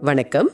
வணக்கம்.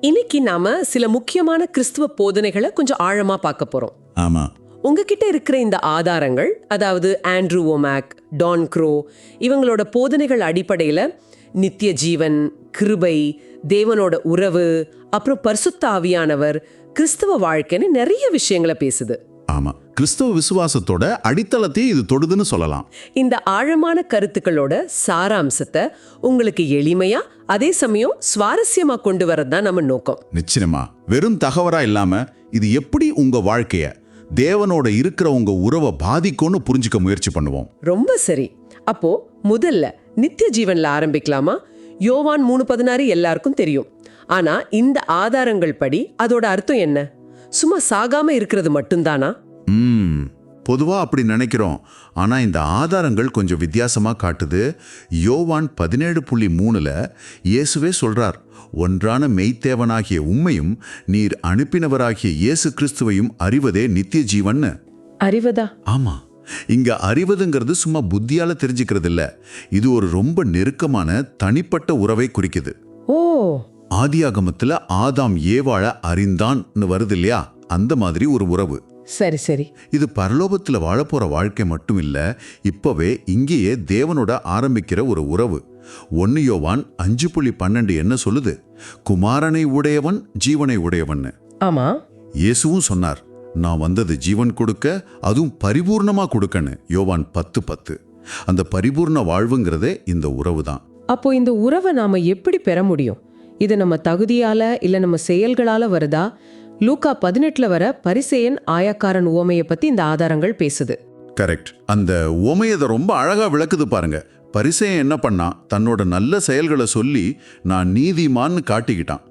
இன்னைக்கு நாம சில முக்கியமான கிறிஸ்துவ போதனைகளை கொஞ்சம் ஆழமா பார்க்க போறோம். ஆமா. உங்ககிட்ட இருக்கிற இந்த ஆதாரங்கள் அதாவது ஆண்ட்ரூ ஓமேக் டான் க்ரோ இவங்களோட போதனைகள் அடிப்படையில நித்திய ஜீவன் கிருபை தேவனோட உறவு அப்புறம் பரிசுத்த ஆவியானவர் கிறிஸ்துவ வாழ்க்கைன்னு நிறைய விஷயங்களை பேசுது. ஆமா. கிறிஸ்தவ விசுவாசத்தோட அடித்தளத்தையே இது தொடுதுன்னு சொல்லலாம். இந்த ஆழமான கருத்துக்களோட சாராம்சத்தை உங்களுக்கு எளிமையா அதே சமயம் சுவாரஸ்யமா கொண்டு வரது தான் நம்ம நோக்கம். நிச்சயமா. வெறும் தகவலா இல்லாம இது எப்படி உங்க வாழ்க்கைய தேவனோட இருக்கிற உங்க உறவை பாதிக்கும்னு புரிஞ்சுக்க முயற்சி பண்ணுவோம். ரொம்ப சரி. அப்போ முதல்ல நித்திய ஜீவன்ல ஆரம்பிக்கலாமா? யோவான் மூணு பதினாறு எல்லாருக்கும் தெரியும். ஆனா இந்த ஆதாரங்கள் படி அதோட அர்த்தம் என்ன? சும்மா சாகாம இருக்கிறது மட்டும்தானா? ம் பொதுவா அப்படி நினைக்கிறோம். ஆனா இந்த ஆதாரங்கள் கொஞ்சம் வித்தியாசமா காட்டுது. யோவான் பதினேழு புள்ளி மூணுல இயேசுவே சொல்றார் ஒன்றான மெய்த்தேவனாகிய உம்மையும் நீர் அனுப்பினவராகிய இயேசு கிறிஸ்துவையும் அறிவதே நித்திய ஜீவன்னு. அறிவதா? ஆமா. இங்க அறிவதுங்கிறது சும்மா புத்தியால தெரிஞ்சுக்கிறது இல்ல இது ஒரு ரொம்ப நெருக்கமான தனிப்பட்ட உறவை குறிக்குது. ஓ. ஆதியாகமத்துல ஆதாம் ஏவாள அறிந்தான்னு வருது இல்லையா அந்த மாதிரி ஒரு உறவு. சரி சரி. இது பரலோகத்துல வாழப்போற வாழ்க்கை மட்டும் இல்ல இப்பவே இங்கேயே தேவனோட ஆரம்பிக்கிற ஒரு உறவு. ஒன்னு யோவான் அஞ்சு புள்ளி பன்னெண்டு என்ன சொல்லுது? குமாரனை உடையவன் ஜீவனை உடையவன்னு. ஆமா. இயேசுவும் சொன்னார் நான் வந்தது ஜீவன் கொடுக்க அதுவும் பரிபூர்ணமா கொடுக்கன்னு. யோவான் பத்து பத்து. அந்த பரிபூர்ண வாழ்வுங்கிறதே இந்த உறவு தான் அப்போ இந்த உறவை நாம எப்படி பெற முடியும்? இது நம்ம தகுதியால இல்ல நம்ம செயல்களால வருதா? லூக்கா பதினெட்டுல வர பரிசேயன் ஆயக்காரன் உவமையை பத்தி இந்த ஆதாரங்கள் பேசுது. கரெக்ட். அந்த உமையதை ரொம்ப அழகா விளக்குது பாருங்க. பரிசேயன் என்ன பண்ணான் தன்னோட நல்ல செயல்களை சொல்லி நான் நீதிமான்னு காட்டிக்கிட்டான்.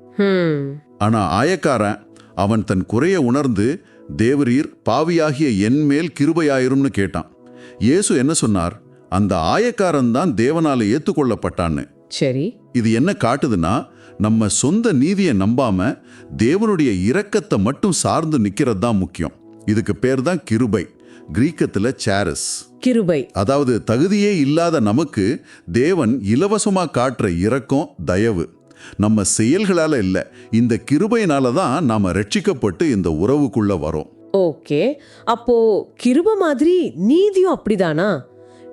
ஆனா ஆயக்காரன் அவன் தன் குறைய உணர்ந்து தேவரீர் பாவியாகிய என் மேல் கிருபையாயிரும்னு கேட்டான். இயேசு என்ன சொன்னார்? அந்த ஆயக்காரன் தான் தேவனால ஏத்துக்கொள்ளப்பட்டான்னு. சரி. இது என்ன காட்டுதுன்னா நம்ம சொந்த நீதியை நம்பாம தேவனுடைய இரக்கத்தை மட்டும் சார்ந்து நிக்கிறது தான் முக்கியம். இதுக்கு பேர் தான் கிருபை. கிரீக்கத்துல சாரஸ். கிருபை. அதாவது தகுதியே இல்லாத நமக்கு தேவன் இலவசமா காட்டுற இரக்கம் தயவு. நம்ம செயல்களால இல்ல இந்த கிருபையினால தான் நாம ரட்சிக்கப்பட்டு இந்த உறவுக்குள்ள வரோம். ஓகே. அப்போ கிருப மாதிரி நீதியும் அப்படிதானா?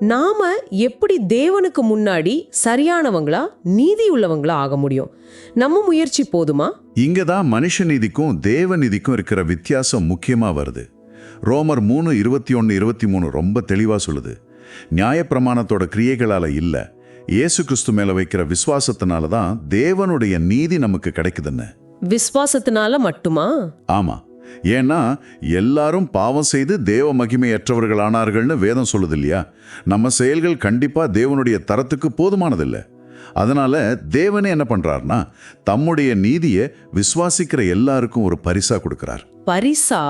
நாம எப்படி தேவனுக்கு முன்னாடி சரியானவங்களா நீதி உள்ளவங்களா ஆக முடியும்? நம்ம முயற்சி போதுமா? இங்க தான் மனுஷ நீதிக்கும் தேவ நீதிக்கும் இருக்கிற வித்தியாசம் முக்கியமா வருது. ரோமர் மூணு இருபத்தி ஒன்று இருபத்தி மூணு ரொம்ப தெளிவா சொல்லுது. நியாயப்பிரமாணத்தோட கிரியைகளால இல்ல இயேசு கிறிஸ்து மேல வைக்கிற விசுவாசத்தினால தான் தேவனுடைய நீதி நமக்கு கிடைக்குதுன்னு. விசுவாசத்தினால மட்டுமா? ஆமா. ஏன்னா எல்லாரும் பாவம் செய்து தேவ மகிமையற்றவர்கள் ஆனார்கள்னு வேதம் சொல்லுது இல்லையா நம்ம செயல்கள் கண்டிப்பா தேவனுடைய தரத்துக்கு போதுமானதில்லை. அதனால தேவனே என்ன பண்றாருன்னா தம்முடைய நீதியை விசுவாசிக்கிற எல்லாருக்கும் ஒரு பரிசா கொடுக்கிறார். பரிசா?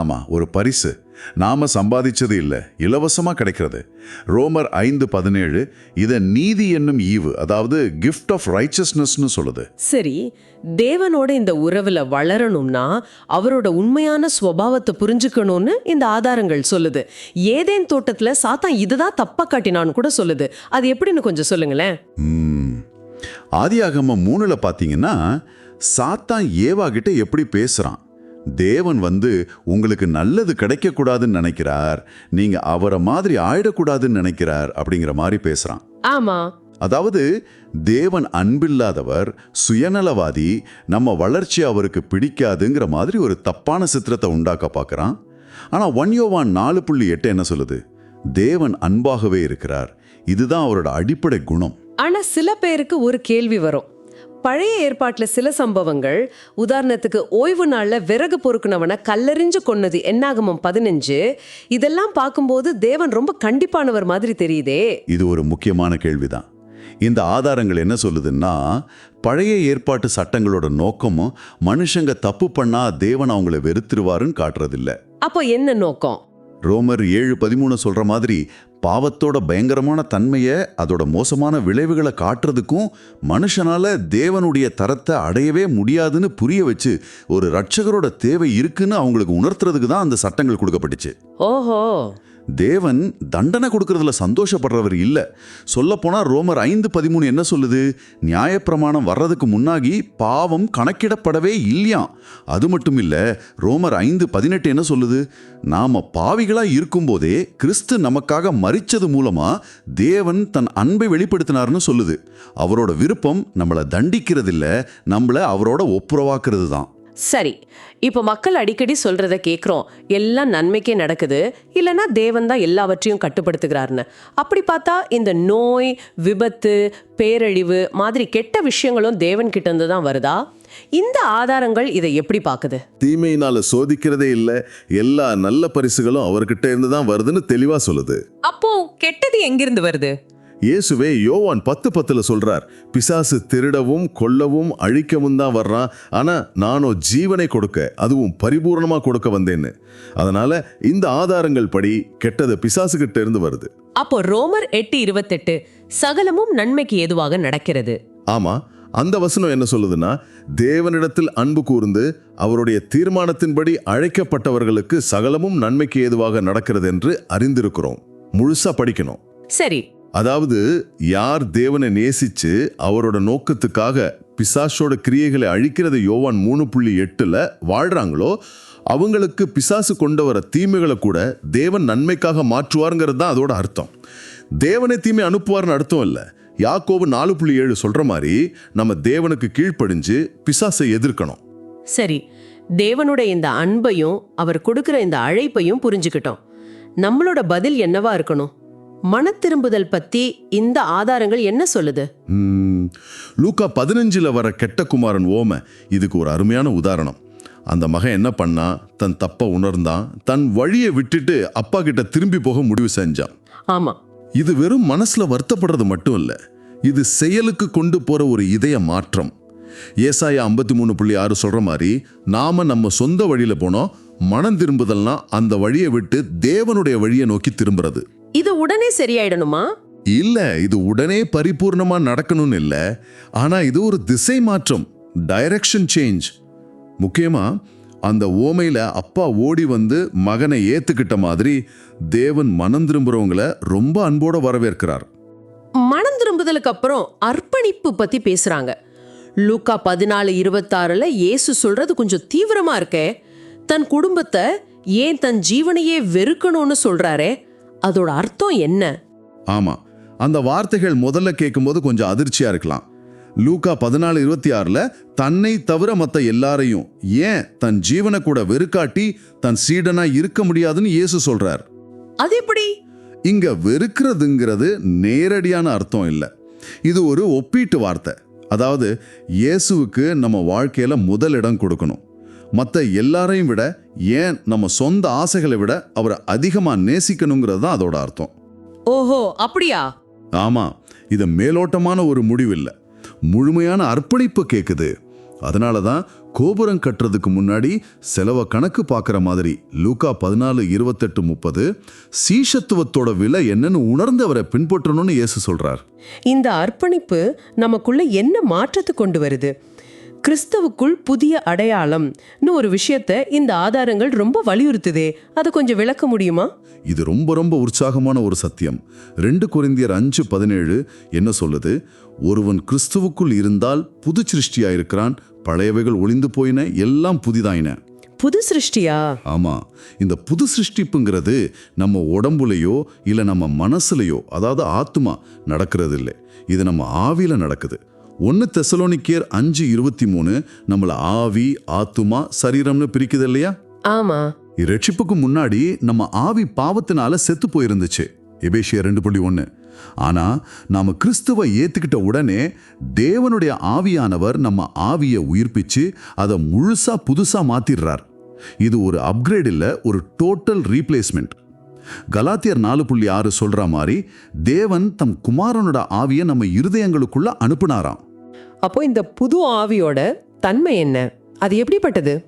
ஆமா ஒரு பரிசு. நாம சம்பாதிச்சது இல்ல இலவசமா கிடைக்கிறது. ரோமர் ஐந்து பதினேழு இத நீதி என்னும் ஈவு அதாவது கிஃப்ட் ஆஃப் ரைச்சஸ்னஸ்னு சொல்லுது. சரி தேவனோட இந்த உறவுல வளரணும்னா அவரோட உண்மையான ஸ்வபாவத்தை புரிஞ்சுக்கணும்னு இந்த ஆதாரங்கள் சொல்லுது. ஏதேன் தோட்டத்துல சாத்தான் இதுதான் தப்பா காட்டினான்னு கூட சொல்லுது. அது எப்படின்னு கொஞ்சம் சொல்லுங்களேன். ம். ஆதியாகமம் மூணுல பாத்தீங்கன்னா சாத்தான் ஏவா கிட்ட எப்படி பேசுறான்? தேவன் வந்து உங்களுக்கு நல்லது கிடைக்கக்கூடாதுன்னு நினைக்கிறார். நீங்க அவரை மாதிரி ஆயிடக்கூடாதுன்னு நினைக்கிறார் அப்படிங்கிற மாதிரி பேசுறான். ஆமா. அதாவது தேவன் அன்பில்லாதவர் சுயநலவாதி நம்ம வளர்ச்சி அவருக்கு பிடிக்காதுங்கிற மாதிரி ஒரு தப்பான சித்திரத்தை உண்டாக்க பார்க்கறான். ஆனா ஒன் யோவான் நாலு புள்ளி எட்டு என்ன சொல்லுது? தேவன் அன்பாகவே இருக்கிறார். இதுதான் அவரோட அடிப்படை குணம். ஆனா சில பேருக்கு ஒரு கேள்வி வரும். பழைய ஏற்பாட்டுல சில சம்பவங்கள். உதாரணத்துக்கு ஓய்வு நாள்ல விறகு பொறுக்குனவனை கல்லெறிஞ்சு கொன்னது என்னாகமம் பதினஞ்சு. இதெல்லாம் பார்க்கும்போது தேவன் ரொம்ப கண்டிப்பானவர் மாதிரி தெரியுதே. இது ஒரு முக்கியமான கேள்விதான். இந்த ஆதாரங்கள் என்ன சொல்லுதுன்னா பழைய ஏற்பாட்டு சட்டங்களோட நோக்கமும் மனுஷங்க தப்பு பண்ணா தேவன் அவங்கள வெறுத்துருவாருன்னு காட்டுறதில்ல. அப்போ என்ன நோக்கம்? ரோமர் ஏழு பதிமூணு சொல்கிற மாதிரி பாவத்தோட பயங்கரமான தன்மையை அதோட மோசமான விளைவுகளை காட்டுறதுக்கும் மனுஷனால் தேவனுடைய தரத்தை அடையவே முடியாதுன்னு புரிய வச்சு ஒரு ரட்சகரோட தேவை இருக்குன்னு அவங்களுக்கு உணர்த்துறதுக்கு தான் அந்த சட்டங்கள் கொடுக்கப்பட்டுச்சு. ஓஹோ. தேவன் தண்டனை கொடுக்கறதுல சந்தோஷப்படுறவர் இல்லை. சொல்லப்போனால் ரோமர் ஐந்து பதிமூணு என்ன சொல்லுது? நியாயப்பிரமாணம் வர்றதுக்கு முன்னாகி பாவம் கணக்கிடப்படவே இல்லையாம். அது மட்டும் இல்லை ரோமர் ஐந்து பதினெட்டு என்ன சொல்லுது? நாம் பாவிகளாக இருக்கும்போதே கிறிஸ்து நமக்காக மரிச்சது மூலமாக தேவன் தன் அன்பை வெளிப்படுத்தினார்னு சொல்லுது. அவரோட விருப்பம் நம்மளை தண்டிக்கிறதில்ல நம்மளை அவரோட ஒப்புரவாக்குறது தான் சரி இப்போ மக்கள் அடிக்கடி சொல்றத கேட்குறோம் எல்லாம் நன்மைக்கே நடக்குது. இல்லைன்னா தேவன் தான் எல்லாவற்றையும் கட்டுப்படுத்துகிறாருன்னு அப்படி பார்த்தா இந்த நோய் விபத்து பேரழிவு மாதிரி கெட்ட விஷயங்களும் தேவன் கிட்ட இருந்து தான் வருதா? இந்த ஆதாரங்கள் இதை எப்படி பார்க்குது? தீமையினால சோதிக்கிறதே இல்ல எல்லா நல்ல பரிசுகளும் அவர்கிட்ட இருந்து தான் வருதுன்னு தெளிவா சொல்லுது. அப்போ கெட்டது எங்கிருந்து வருது? இயேசுவே யோவான் பத்து பத்துல சொல்றார் பிசாசு திருடவும் கொல்லவும் அழிக்கவும் தான் வர்றான். ஆனா நானோ ஜீவனை கொடுக்க அதுவும் பரிபூர்ணமா கொடுக்க வந்தேன்னு. அதனால இந்த ஆதாரங்கள் படி கெட்டது பிசாசு கிட்ட இருந்து வருது. அப்போ ரோமர் எட்டு இருபத்தெட்டு சகலமும் நன்மைக்கு ஏதுவாக நடக்கிறது. ஆமா அந்த வசனம் என்ன சொல்லுதுன்னா தேவனிடத்தில் அன்பு கூர்ந்து அவருடைய தீர்மானத்தின்படி அழைக்கப்பட்டவர்களுக்கு சகலமும் நன்மைக்கு ஏதுவாக நடக்கிறது என்று அறிந்திருக்கிறோம். முழுசா படிக்கணும். சரி அதாவது யார் தேவனை நேசிச்சு அவரோட நோக்கத்துக்காக பிசாசோட கிரியைகளை அழிக்கிறது யோவான் மூணு புள்ளி எட்டில் வாழ்கிறாங்களோ அவங்களுக்கு பிசாசு கொண்டு வர தீமைகளை கூட தேவன் நன்மைக்காக மாற்றுவாருங்கிறது தான் அதோட அர்த்தம். தேவனை தீமை அனுப்புவார்னு அர்த்தம் இல்லை. யாக்கோவு நாலு புள்ளி ஏழு சொல்கிற மாதிரி நம்ம தேவனுக்கு கீழ்ப்படிஞ்சு பிசாசை எதிர்க்கணும். சரி தேவனுடைய இந்த அன்பையும் அவர் கொடுக்குற இந்த அழைப்பையும் புரிஞ்சுக்கிட்டோம். நம்மளோட பதில் என்னவா இருக்கணும்? மனத்திரும்புதல் பத்தி இந்த ஆதாரங்கள் என்ன சொல்லுது? லூக்கா பதினஞ்சுல வர கெட்ட குமாரன் ஓம இதுக்கு ஒரு அருமையான உதாரணம். அந்த மகன் என்ன பண்ணா தன் தப்ப உணர்ந்தான் தன் வழியை விட்டுட்டு அப்பா கிட்ட திரும்பி போக முடிவு செஞ்சான். ஆமா. இது வெறும் மனசுல வருத்தப்படுறது மட்டும் இல்ல இது செயலுக்கு கொண்டு போற ஒரு இதய மாற்றம். ஏசாயா ஐம்பத்தி மூணு புள்ளி ஆறு சொல்ற மாதிரி நாம நம்ம சொந்த வழியில போனோம் மனம் திரும்புதல்னா அந்த வழியை விட்டு தேவனுடைய வழியை நோக்கி திரும்புறது. இது உடனே சரியாயிடணுமா? இல்ல இது உடனே பரிபூர்ணமா நடக்கணும்னு இல்ல. ஆனா இது ஒரு திசை மாற்றம் டைரக்ஷன் சேஞ்ச் முக்கியமா அந்த ஓமையில அப்பா ஓடி வந்து மகனை ஏத்துக்கிட்ட மாதிரி தேவன் மனம் திரும்புறவங்கள ரொம்ப அன்போட வரவேற்கிறார். மனம் திரும்புதலுக்கு அப்புறம் அர்ப்பணிப்பு பத்தி பேசுறாங்க. லூக்கா பதினாலு இருபத்தாறுல இயேசு சொல்றது கொஞ்சம் தீவிரமா இருக்கே. தன் குடும்பத்தை ஏன் தன் ஜீவனையே வெறுக்கணும்னு சொல்றாரே? அதோட அர்த்தம் என்ன? ஆமா. அந்த வார்த்தைகள் முதல்ல கேட்கும்போது கொஞ்சம் அதிர்ச்சியா இருக்கலாம். லூக்கா பதினாலு இருபத்தி ஆறுல தன்னை தவிர மத்த எல்லாரையும் ஏன் தன் ஜீவனை கூட வெறுக்காட்டி தன் சீடனா இருக்க முடியாதுன்னு இயேசு சொல்றார்? அது எப்படி? இங்க வெறுக்கிறதுங்கிறது நேரடியான அர்த்தம் இல்லை. இது ஒரு ஒப்பீட்டு வார்த்தை. அதாவது இயேசுவுக்கு நம்ம வாழ்க்கையில முதல் இடம் கொடுக்கணும். மற்ற எல்லாரையும் விட ஏன் நம்ம சொந்த ஆசைகளை விட அவரை அதிகமா நேசிக்கணுங்கிறது தான் அதோட அர்த்தம். ஓஹோ அப்படியா? ஆமா இது மேலோட்டமான ஒரு முடிவு இல்லை. முழுமையான அர்ப்பணிப்பு கேக்குது. அதனால தான் கோபுரம் கட்டுறதுக்கு முன்னாடி செலவை கணக்கு பார்க்குற மாதிரி லூக்கா பதினாலு இருபத்தெட்டு முப்பது சீஷத்துவத்தோட விலை என்னன்னு உணர்ந்து அவரை பின்பற்றணும்னு இயேசு சொல்றார். இந்த அர்ப்பணிப்பு நமக்குள்ள என்ன மாற்றத்தை கொண்டு வருது? கிறிஸ்தவுக்குள் புதிய அடையாளம்னு ஒரு விஷயத்த இந்த ஆதாரங்கள் ரொம்ப வலியுறுத்துதே. அதை கொஞ்சம் விளக்க முடியுமா? இது ரொம்ப ரொம்ப உற்சாகமான ஒரு சத்தியம். ரெண்டு கொரிந்தியர் அஞ்சு பதினேழு என்ன சொல்லுது? ஒருவன் கிறிஸ்துவுக்குள் இருந்தால் புது சிருஷ்டியா இருக்கிறான் பழையவைகள் ஒளிந்து போயின எல்லாம் புதிதாயின. புது சிருஷ்டியா? ஆமா. இந்த புது சிருஷ்டிப்புங்கிறது நம்ம உடம்புலையோ இல்ல நம்ம மனசுலையோ அதாவது ஆத்மா நடக்கிறது இல்லை இது நம்ம ஆவியில நடக்குது. ஒன்னு தெசலோனிக்கேர் அஞ்சு இருபத்தி மூணு நம்மள ஆவி ஆத்துமா சரீரம்னு பிரிக்குது இல்லையா? ஆமா. ரட்சிப்புக்கு முன்னாடி நம்ம ஆவி பாவத்தினால செத்து போயிருந்துச்சு. எபேசியா ரெண்டு புள்ளி ஒன்று ஆனா நாம கிறிஸ்துவை ஏத்துக்கிட்ட உடனே தேவனுடைய ஆவியானவர் நம்ம ஆவியை உயிர்ப்பிச்சு அதை முழுசா புதுசா மாத்திடுறார் இது ஒரு அப்கிரேட் இல்ல ஒரு டோட்டல் ரீப்ளேஸ்மெண்ட் கலாத்தியர் நாலு புள்ளி ஆறு சொல்ற மாதிரி தேவன் தம் குமாரனோட ஆவியை நம்ம இருதயங்களுக்குள்ள அனுப்புனாராம். அப்போ இந்த புது ஆவியோட தன்மை என்ன? அது எப்படிப்பட்டது?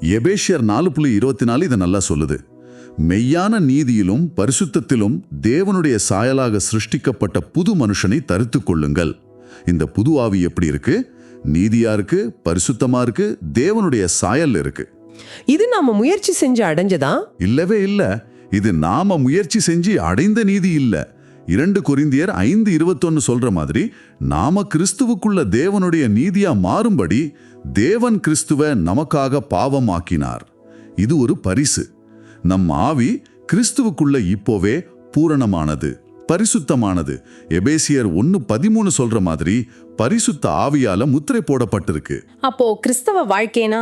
எபேஷியர் நாலு புள்ளி இருபத்தி நாலு இதை நல்லா சொல்லுது. மெய்யான நீதியிலும் பரிசுத்தத்திலும் தேவனுடைய சாயலாக சிருஷ்டிக்கப்பட்ட புது மனுஷனை தரித்துக் கொள்ளுங்கள். இந்த புது ஆவி எப்படி இருக்கு? நீதியா இருக்கு பரிசுத்தமா இருக்கு தேவனுடைய சாயல் இருக்கு. இது நாம முயற்சி செஞ்சு அடைஞ்சதா? இல்லவே இல்ல. இது நாம முயற்சி செஞ்சு அடைந்த நீதி இல்ல. இரண்டு கொரிந்தியர் ஐந்து இருபத்தொன்னு சொல்ற மாதிரி நாம கிறிஸ்துவுக்குள்ள தேவனுடைய நீதியா மாறும்படி தேவன் கிறிஸ்துவ நமக்காக பாவமாக்கினார். இது ஒரு பரிசு. நம் ஆவி கிறிஸ்துவுக்குள்ள இப்போவே பூரணமானது பரிசுத்தமானது. எபேசியர் ஒன்னு பதிமூணு சொல்ற மாதிரி பரிசுத்த ஆவியால முத்திரை போடப்பட்டிருக்கு. அப்போ கிறிஸ்தவ வாழ்க்கைனா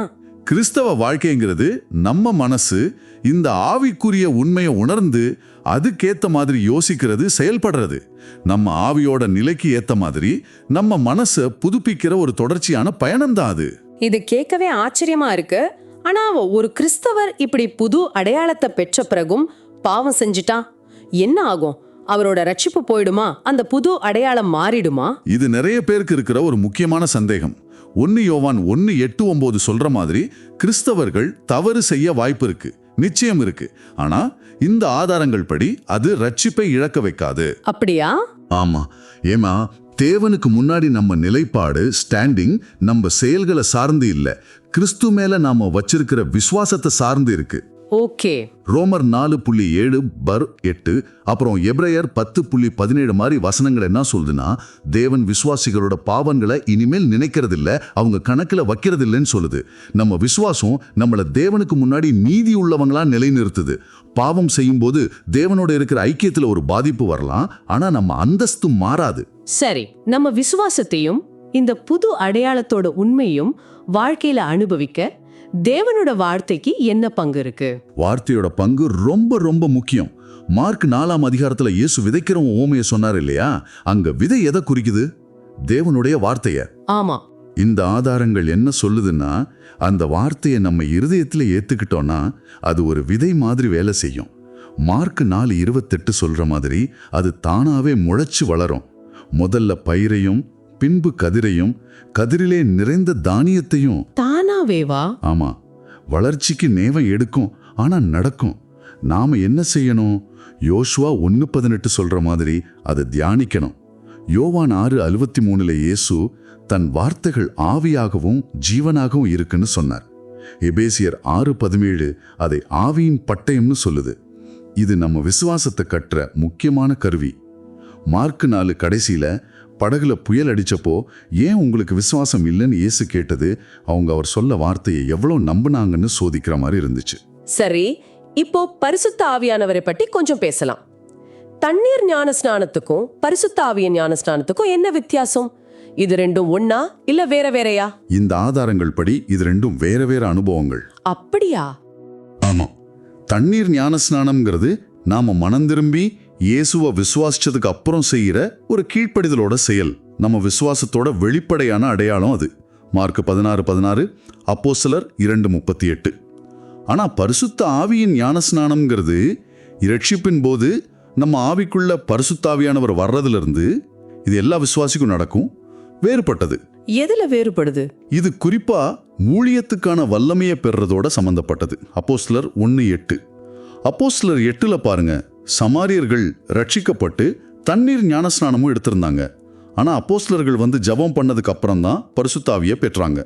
கிறிஸ்தவ வாழ்க்கைங்கிறது நம்ம மனசு இந்த ஆவிக்குரிய உண்மையை உணர்ந்து அதுக்கேத்த மாதிரி யோசிக்கிறது செயல்படுறது. நம்ம ஆவியோட நிலைக்கு ஏத்த மாதிரி நம்ம மனசை புதுப்பிக்கிற ஒரு தொடர்ச்சியான பயணம்தான் அது. இது கேட்கவே ஆச்சரியமா இருக்கு. ஆனா ஒரு கிறிஸ்தவர் இப்படி புது அடையாளத்தை பெற்ற பிறகும் பாவம் செஞ்சிட்டா? என்ன ஆகும்? அவரோட ரட்சிப்பு போயிடுமா? அந்த புது அடையாளம் மாறிடுமா? இது நிறைய பேருக்கு இருக்கிற ஒரு முக்கியமான சந்தேகம். ஒன்னு யோவான் ஒன்னு எட்டு ஒன்பது சொல்ற மாதிரி கிறிஸ்தவர்கள் தவறு செய்ய வாய்ப்பு இருக்கு. நிச்சயம் இருக்கு. ஆனா இந்த ஆதாரங்கள் படி அது ரட்சிப்பை இழக்க வைக்காது. அப்படியா? ஆமா. ஏமா தேவனுக்கு முன்னாடி நம்ம நிலைப்பாடு ஸ்டாண்டிங் நம்ம செயல்களை சார்ந்து இல்ல. கிறிஸ்து மேல நாம வச்சிருக்கிற விசுவாசத்தை சார்ந்து இருக்கு. ஓகே ரோமர் நாலு புள்ளி ஏழு பர் எட்டு அப்புறம் எப்ரேயர் பத்து புள்ளி பதினேழு மாதிரி வசனங்கள் என்ன சொல்லுதுன்னா தேவன் விசுவாசிகளோட பாவங்களை இனிமேல் நினைக்கிறதில்ல அவங்க கணக்குல வைக்கிறதில்லைன்னு சொல்லுது. நம்ம விசுவாசம் நம்மள தேவனுக்கு முன்னாடி நீதி உள்ளவங்களா நிலைநிறுத்துது. பாவம் செய்யும்போது தேவனோட இருக்கிற ஐக்கியத்துல ஒரு பாதிப்பு வரலாம் ஆனா நம்ம அந்தஸ்து மாறாது. சரி நம்ம விசுவாசத்தையும் இந்த புது அடையாளத்தோட உண்மையும் வாழ்க்கையில அனுபவிக்க தேவனோட வார்த்தைக்கு என்ன பங்கு இருக்கு? வார்த்தையோட பங்கு ரொம்ப ரொம்ப முக்கியம். மார்க் நாலாம் அதிகாரத்துல இயேசு விதைக்கிறவன் ஓமைய சொன்னார் இல்லையா? அங்க விதை எதை குறிக்குது? தேவனுடைய வார்த்தைய. ஆமா. இந்த ஆதாரங்கள் என்ன சொல்லுதுன்னா அந்த வார்த்தையை நம்ம இருதயத்துல ஏத்துக்கிட்டோம்னா அது ஒரு விதை மாதிரி வேலை செய்யும். மார்க் நாலு இருபத்தெட்டு சொல்ற மாதிரி அது தானாவே முளைச்சு வளரும். முதல்ல பயிரையும் பின்பு கதிரையும் கதிரிலே நிறைந்த தானியத்தையும் தானாவேவா ஆமா. வளர்ச்சிக்கு நேவம் எடுக்கும் ஆனா நடக்கும். நாம என்ன செய்யணும்? யோசுவா ஒன்னு பதினெட்டு சொல்ற மாதிரி அதை தியானிக்கணும். யோவான் ஆறு அறுபத்தி மூணுல இயேசு தன் வார்த்தைகள் ஆவியாகவும் ஜீவனாகவும் இருக்குன்னு சொன்னார். எபேசியர் ஆறு பதினேழு அதை ஆவியின் பட்டயம்னு சொல்லுது. இது நம்ம விசுவாசத்தை கற்ற முக்கியமான கருவி. மார்க் நாலு கடைசியில படகுல புயல் அடிச்சப்போ ஏன் உங்களுக்கு விசுவாசம் இல்லைன்னு இயேசு கேட்டது? அவங்க அவர் சொல்ல வார்த்தையை எவ்வளவு நம்பினாங்கன்னு சோதிக்கிற மாதிரி இருந்துச்சு. சரி இப்போ பரிசுத்த ஆவியானவரை பற்றி கொஞ்சம் பேசலாம். தண்ணீர் ஞான ஸ்நானத்துக்கும் பரிசுத்த ஆவியின் ஞான ஸ்நானத்துக்கும் என்ன வித்தியாசம்? இது ரெண்டும் ஒண்ணா இல்ல வேற வேறயா? இந்த ஆதாரங்கள் படி இது ரெண்டும் வேற வேற அனுபவங்கள். அப்படியா? ஆமாம் தண்ணீர் ஞானஸ்நானம்ங்கிறது நாம மனம் திரும்பி இயேசுவை விசுவாசிச்சதுக்கு அப்புறம் செய்யற ஒரு கீழ்ப்படிதலோட செயல். நம்ம விசுவாசத்தோட வெளிப்படையான அடையாளம் அது. மார்க் பதினாறு பதினாறு அப்போ சிலர் இரண்டு முப்பத்தி எட்டு. ஆனா பரிசுத்த ஆவியின் ஞானஸ்நானம்ங்கிறது இரட்சிப்பின் போது நம்ம ஆவிக்குள்ள பரிசுத்த ஆவியானவர் வர்றதிலிருந்து இது எல்லா விசுவாசிக்கும் நடக்கும். வேறுபட்டது. எதுல வேறுபடுது? இது குறிப்பா ஊழியத்துக்கான வல்லமையை பெறுறதோட சம்பந்தப்பட்டது. அப்போஸ்லர் ஒன்று எட்டு. அப்போஸ்லர் எட்டுல பாருங்க. சமாரியர்கள் ரட்சிக்கப்பட்டு தண்ணீர் ஞானஸ்நானமும் எடுத்திருந்தாங்க. ஆனா அப்போஸ்லர்கள் வந்து ஜெபம் பண்ணதுக்கு அப்புறம் தான் பரிசுத்தாவியை பெற்றாங்க.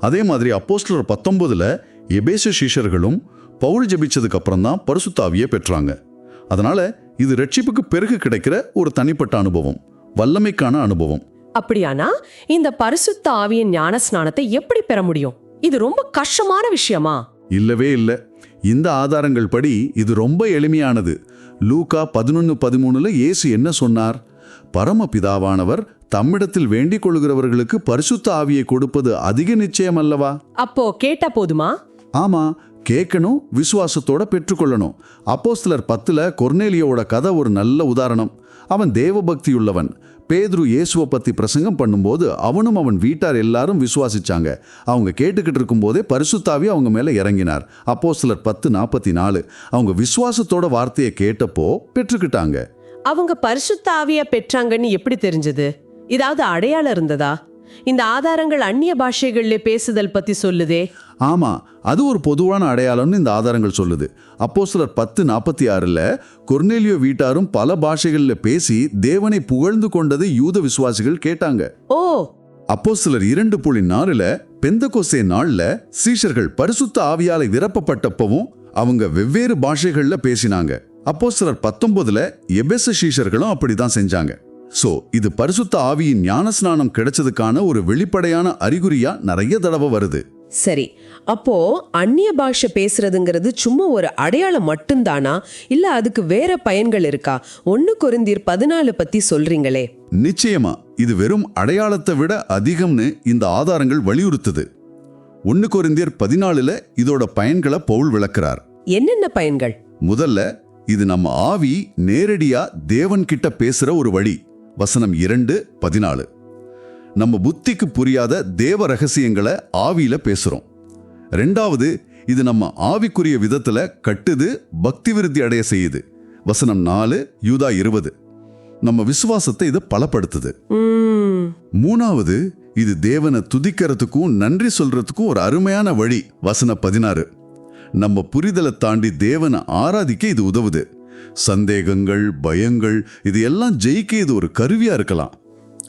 அதே மாதிரி அப்போஸ்லர் பத்தொன்பதுல எபேச சீஷர்களும் பவுல் ஜெபிச்சதுக்கு அப்புறம் தான் பரிசுத்தாவியை பெற்றாங்க. அதனால இது ரட்சிப்புக்கு பிறகு கிடைக்கிற ஒரு தனிப்பட்ட அனுபவம் வல்லமைக்கான அனுபவம். அப்படியானா? இந்த பரிசுத்த ஆவியின் ஞான ஸ்நானத்தை எப்படி பெற முடியும்? இது ரொம்ப கஷ்டமான விஷயமா? இல்லவே இல்லை. இந்த ஆதாரங்கள் படி இது ரொம்ப எளிமையானது. லூகா பதினொன்று பதிமூணுல இயேசு என்ன சொன்னார்? பரமபிதாவானவர் தம்மிடத்தில் வேண்டிக் கொள்கிறவர்களுக்கு பரிசுத்த ஆவியை கொடுப்பது அதிக நிச்சயம் அல்லவா? அப்போ கேட்டா போதுமா? ஆமா கேட்கணும் விசுவாசத்தோட பெற்றுக்கொள்ளணும். அப்போஸ்தலர் பத்துல கொர்னேலியோட கதை ஒரு நல்ல உதாரணம். அவன் தேவபக்தியுள்ளவன். பேதுரு இயேசுவை பற்றி பிரசங்கம் பண்ணும்போது அவனும் அவன் வீட்டார் எல்லாரும் விசுவாசிச்சாங்க. அவங்க கேட்டுக்கிட்டு இருக்கும்போதே பரிசுத்தாவி அவங்க மேலே இறங்கினார். அப்போஸ்தலர் பத்து நாற்பத்தி நாலு அவங்க விசுவாசத்தோட வார்த்தையை கேட்டப்போ பெற்றுக்கிட்டாங்க. அவங்க பரிசுத்தாவியை பெற்றாங்கன்னு எப்படி தெரிஞ்சது? ஏதாவது அடையாளம் இருந்ததா? இந்த ஆதாரங்கள் அந்நிய பாஷைகள்ல பேசுதல் பத்தி சொல்லுதே. ஆமா அது ஒரு பொதுவான அடையாளம்னு இந்த ஆதாரங்கள் சொல்லுது. அப்போ சிலர் பத்து நாற்பத்தி ஆறுல கொர்னேலியோ வீட்டாரும் பல பாஷைகளில் பேசி தேவனை புகழ்ந்து கொண்டதை யூத விசுவாசிகள் கேட்டாங்க. ஓ! அப்போ சிலர் இரண்டு புள்ளி நாலுல பெந்தகோசே நாள்ல சீஷர்கள் பரிசுத்த ஆவியாலை நிரப்பப்பட்டப்பவும் அவங்க வெவ்வேறு பாஷைகள்ல பேசினாங்க. அப்போ சிலர் பத்தொன்பதுல எபெச சீஷர்களும் அப்படிதான் செஞ்சாங்க. சோ இது பரிசுத்த ஆவியின் ஞானஸ்நானம் கிடைச்சதுக்கான ஒரு வெளிப்படையான அறிகுறியா நிறைய தடவை வருது. சரி அப்போ அந்நிய பாஷை பேசுறதுங்கிறது சும்மா ஒரு அடையாளம் மட்டும்தானா? இல்ல அதுக்கு வேற பயன்கள் இருக்கா? ஒன்னு கொரிந்தியர் பதினாலு பத்தி சொல்றீங்களே. நிச்சயமா இது வெறும் அடையாளத்தை விட அதிகம்னு இந்த ஆதாரங்கள் வலியுறுத்துது. ஒன்னு கொரிந்தியர் பதினாலுல இதோட பயன்களை பவுல் விளக்குறார். என்னென்ன பயன்கள்? முதல்ல இது நம்ம ஆவி நேரடியா தேவன் கிட்ட பேசுற ஒரு வழி. வசனம் இரண்டு பதினாலு. நம்ம புத்திக்கு புரியாத தேவ ரகசியங்களை ஆவியில பேசுறோம். ரெண்டாவது இது நம்ம ஆவிக்குரிய விதத்துல கட்டுது பக்தி விருத்தி அடைய செய்யுது. வசனம் நாலு யூதா இருபது. நம்ம விசுவாசத்தை இது பலப்படுத்துது. மூணாவது இது தேவனை துதிக்கிறதுக்கும் நன்றி சொல்றதுக்கும் ஒரு அருமையான வழி. வசன பதினாறு. நம்ம புரிதலை தாண்டி தேவனை ஆராதிக்க இது உதவுது. சந்தேகங்கள் பயங்கள் இது எல்லாம் ஜெயிக்க இது ஒரு கருவியா இருக்கலாம்.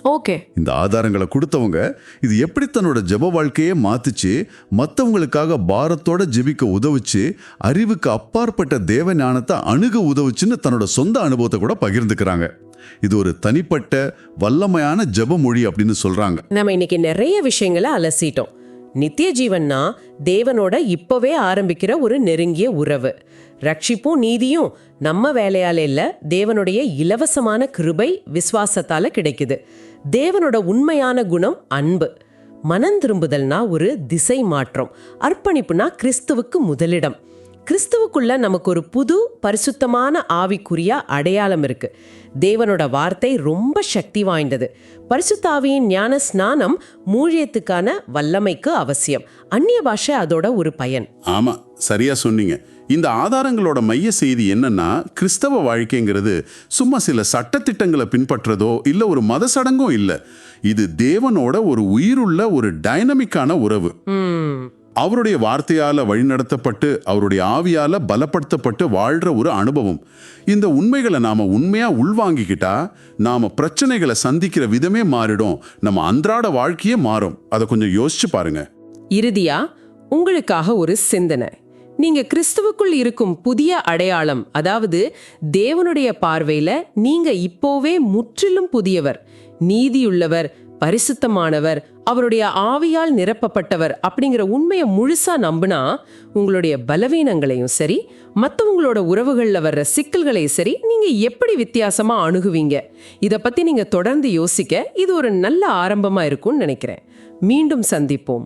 ஓகே. இந்த ஆதாரங்களை கொடுத்தவங்க இது எப்படி தன்னோட ஜெப வாழ்க்கையே மாத்துச்சு மற்றவங்களுக்காக பாரத்தோட ஜெபிக்க உதவுச்சு அறிவுக்கு அப்பாற்பட்ட தேவ ஞானத்தை அணுக உதவுச்சுன்னு தன்னோட சொந்த அனுபவத்தை கூட பகிர்ந்துக்கிறாங்க. இது ஒரு தனிப்பட்ட வல்லமையான ஜெப மொழி அப்படின்னு சொல்றாங்க. நம்ம இன்னைக்கு நிறைய விஷயங்களை அலசிட்டோம். நித்திய ஜீவன்னா தேவனோட இப்போவே ஆரம்பிக்கிற ஒரு நெருங்கிய உறவு. ரட்சிப்பும் நீதியும் நம்ம வேலையால இல்லை தேவனுடைய இலவசமான கிருபை விசுவாசத்தால கிடைக்குது. தேவனோட உண்மையான குணம் அன்பு. மனம் திரும்புதல்னா ஒரு திசை மாற்றம். அர்ப்பணிப்புனா கிறிஸ்துவுக்கு முதலிடம். கிறிஸ்துவுக்குள்ள நமக்கு ஒரு புது பரிசுத்தமான ஆவிக்குரிய அடையாளம் இருக்கு. தேவனோட வார்த்தை ரொம்ப சக்தி வாய்ந்தது. பரிசுத்த ஆவியின் ஞான ஸ்நானம் மூழியத்துக்கான வல்லமைக்கு அவசியம். அந்நிய பாஷை அதோட ஒரு பயன். ஆமா சரியா சொன்னீங்க. இந்த ஆதாரங்களோட மைய செய்தி என்னன்னா கிறிஸ்தவ வாழ்க்கைங்கிறது சும்மா சில சட்டத்திட்டங்களை பின்பற்றதோ இல்ல ஒரு மத சடங்கும் இல்ல. இது தேவனோட ஒரு உயிருள்ள ஒரு டைனமிக்கான உறவு. அவருடைய வார்த்தையால் வழிநடத்தப்பட்டு அவருடைய ஆவியால் பலப்படுத்தப்பட்டு வாழ்கிற ஒரு அனுபவம். இந்த உண்மைகளை நாம் உண்மையாக உள்வாங்கிக்கிட்டா நாம் பிரச்சனைகளை சந்திக்கிற விதமே மாறிடும். நம்ம அன்றாட வாழ்க்கையே மாறும். அதை கொஞ்சம் யோசிச்சு பாருங்க. இறுதியா உங்களுக்காக ஒரு சிந்தனை. நீங்க கிறிஸ்துவுக்குள் இருக்கும் புதிய அடையாளம் அதாவது தேவனுடைய பார்வையில நீங்க இப்போவே முற்றிலும் புதியவர் நீதியுள்ளவர் பரிசுத்தமானவர் அவருடைய ஆவியால் நிரப்பப்பட்டவர் அப்படிங்கிற உண்மையை முழுசா நம்பினா உங்களுடைய பலவீனங்களையும் சரி மற்றவங்களோட உறவுகள்ல வர்ற சிக்கல்களையும் சரி நீங்க எப்படி வித்தியாசமா அணுகுவீங்க? இத பத்தி நீங்க தொடர்ந்து யோசிக்க இது ஒரு நல்ல ஆரம்பமா இருக்கும்னு நினைக்கிறேன். மீண்டும் சந்திப்போம்.